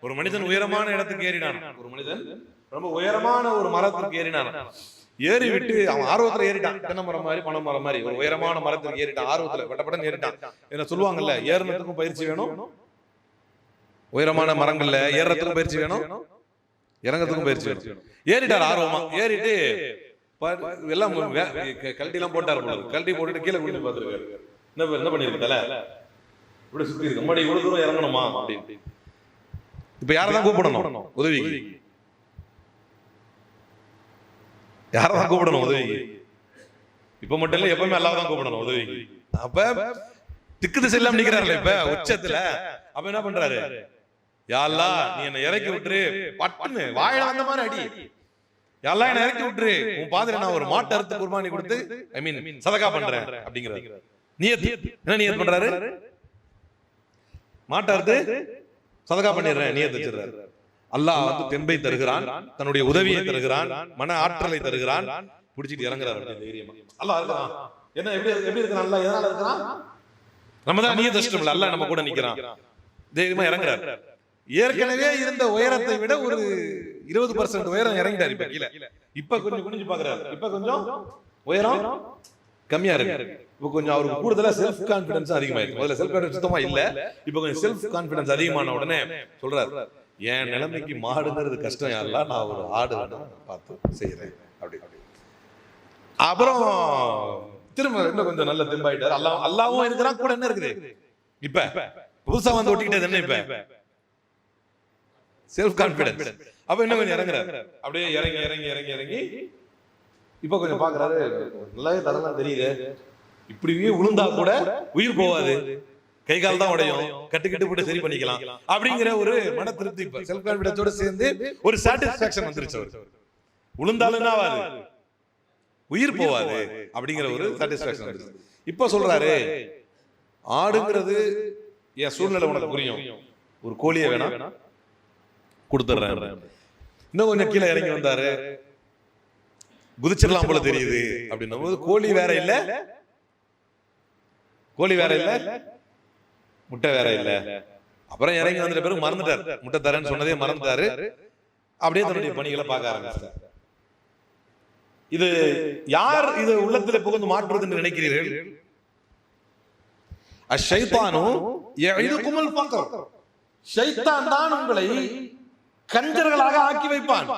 ஒரு மனிதன் உயரமான இடத்துக்கு ஏறினான். ஒரு மனிதன் ரொம்ப உயரமான ஒரு மரத்துக்கு ஏறினான். ஏறி விட்டு அவன் ஆர்வத்துல ஏறிட்டான். தென்னை மரம் மாதிரி பனை மரம் மாதிரி. ஒரு உயரமான மரத்துக்கு ஏறிட்டான். ஆர்வத்துல பட்டப்படன் ஏறிட்டான். என்ன சொல்லுவாங்கல்ல ஏறினத்துக்கும் பயிற்சி வேணும். உயரமான மரங்கள்ல ஏறுறதுக்கும் பயிற்சி வேணும். இறங்கறதுக்கும் பயிற்சி வேணும். ஏறிட்டார் ஆர்வமா. ஏறிட்டு எல்லாம் கழட்டி எல்லாம் போட்டார் போல கழட்டி போட்டுட்டு கீழே குடிச்சு பார்த்துருக்காரு. என்ன என்ன பண்ணிருக்கல இப்படி சுத்தி இருக்கு மறுபடியும் இவ்வளவு தூரம் இறங்கணுமா? அப்படின்னு இப்ப யாரதான் கூப்பிடணும்? உதவிக்கு. யாரதான் கூப்பிடணும்? உதவிக்கு. இப்ப மட்டும் இல்ல எப்பவுமே தான் கூப்பிடணும் உதவிக்கு. அப்ப திக்கு திசை இல்லாம நிக்கிறாருல இப்ப உச்சத்துல. அப்ப என்ன பண்றாரு? யாழ்லா நீ என்ன இறக்கி விட்டுரு. பட்டுன்னு வாயில வந்த மாதிரி அடி. யாழ்லா என்ன இறக்கி விட்டுரு. உன் பாதிர நான் ஒரு மாட்டு அறுத்து குர்பானி கொடுத்து ஐ மீன் சதகா பண்றேன் அப்படிங்கிறாரு. நியத் என்ன நியத் பண்றாரு? மாட்டை அறுத்து சதகா பண்ணிடுறேன் நியத் வச்சிடுறாரு அல்லாஹ் வந்து தென்பை தருகிறான் தன்னுடைய உதவியை தருகிறான் மன ஆற்றலை தருகிறான். பிடிச்சிட்டு இறங்குறாரு அல்லாஹ் இருக்கிறான் என்ன எப்படி எப்படி இருக்கிறான் அல்லாஹ்? எதனால இருக்கிறான் நம்ம தான் நீ தஷ்டம்ல அல்லாஹ் நம்ம கூட நிக்கிறான். தைரியமா இறங்குறாரு. ஏற்கனவே இருந்த உயரத்தை விட ஒரு இருபது பர்சன்ட் உயரம் இறங்கிட்டாரு இப்ப கீழே. இப்ப கொஞ்சம் குனிஞ்சு பாக்குறாரு இப்ப கொஞ்சம் உயரம் கம்மியா இருக்கு. இப்ப கொஞ்சம் அவருக்கு கூடுதலா செல்ஃப் கான்ஃபிடன்ஸ் அதிகமாயிருக்கு. முதல்ல செல்ஃப் கான்ஃபிடன்ஸ் சுத்தமாக இல்ல. இப்ப கொஞ்சம் செல்ஃப் கான்ஃபிடன்ஸ் அதிகமான உடனே சொல்றாரு. என் நிலைமைக்கு மாடுங்கிறது கஷ்டம் யாரெல்லாம் நான் ஒரு ஆடு பார்த்து செய்யறேன் அப்படி. அப்புறம் திரும்ப இன்னும் கொஞ்சம் நல்ல தெம்பாயிட்டார். அல்லா அல்லாவும் இருக்கிறான் கூட என்ன இருக்குது? இப்ப புதுசா வந்து ஒட்டிக்கிட்டது என்ன இப்ப? செல்ஃப் கான்பிடன்ஸ் அப்ப இன்னும் கொஞ்சம் இறங்குறாரு. அப்படியே இறங்கி இறங்கி இறங்கி இறங்கி. இப்ப கொஞ்சம் பாக்குறாரு. நல்லாவே தரலாம் தெரியுது. இப்படியே விழுந்தா கூட உயிர் போவாது கை கால் தான் உடையும். கட்டு கட்டு போட்டு சரி பண்ணிக்கலாம். அப்படிங்கிற ஒரு மன திருப்தி செல்ஃப் கான்பிடன்ஸோட சேர்ந்து ஒரு சாட்டிஸ்பாக்சன் வந்துருச்சு அவருக்கு. விழுந்தாலும் ஆகாது உயிர் போவாது அப்படிங்கிற ஒரு சாட்டிஸ்பாக்சன் வந்துருச்சு. இப்ப சொல்றாரு ஆடுங்கிறது என் சூழ்நிலை உனக்கு புரியும். ஒரு கோழியை வேணா கொடுத்துட்றேன். இன்னும் கொஞ்சம் கீழே இறங்கி வந்தாரு. குதிச்சிடலாம் போல தெரியுது அப்படின்னும் போது கோழி வேற இல்ல. கோழி வேற இல்ல. முட்டை வேற இல்ல. அப்புறம் இறங்கி வந்துட்ட பிறகு மறந்துட்டார். முட்டை தரேன்னு சொன்னதே மறந்துட்டாரு. அப்படியே தன்னுடைய பணிகளை பார்க்க ஆரம்பிச்சார். இது யார் இது உள்ளத்துல புகுந்து மாற்றுவது என்று நினைக்கிறீர்கள்? அஷைத்தானு யஇதுகுமுல் ஃபக்ர். ஷைத்தான் தான் உங்களை கஞ்சர்களாக ஆக்கி வைப்பான்.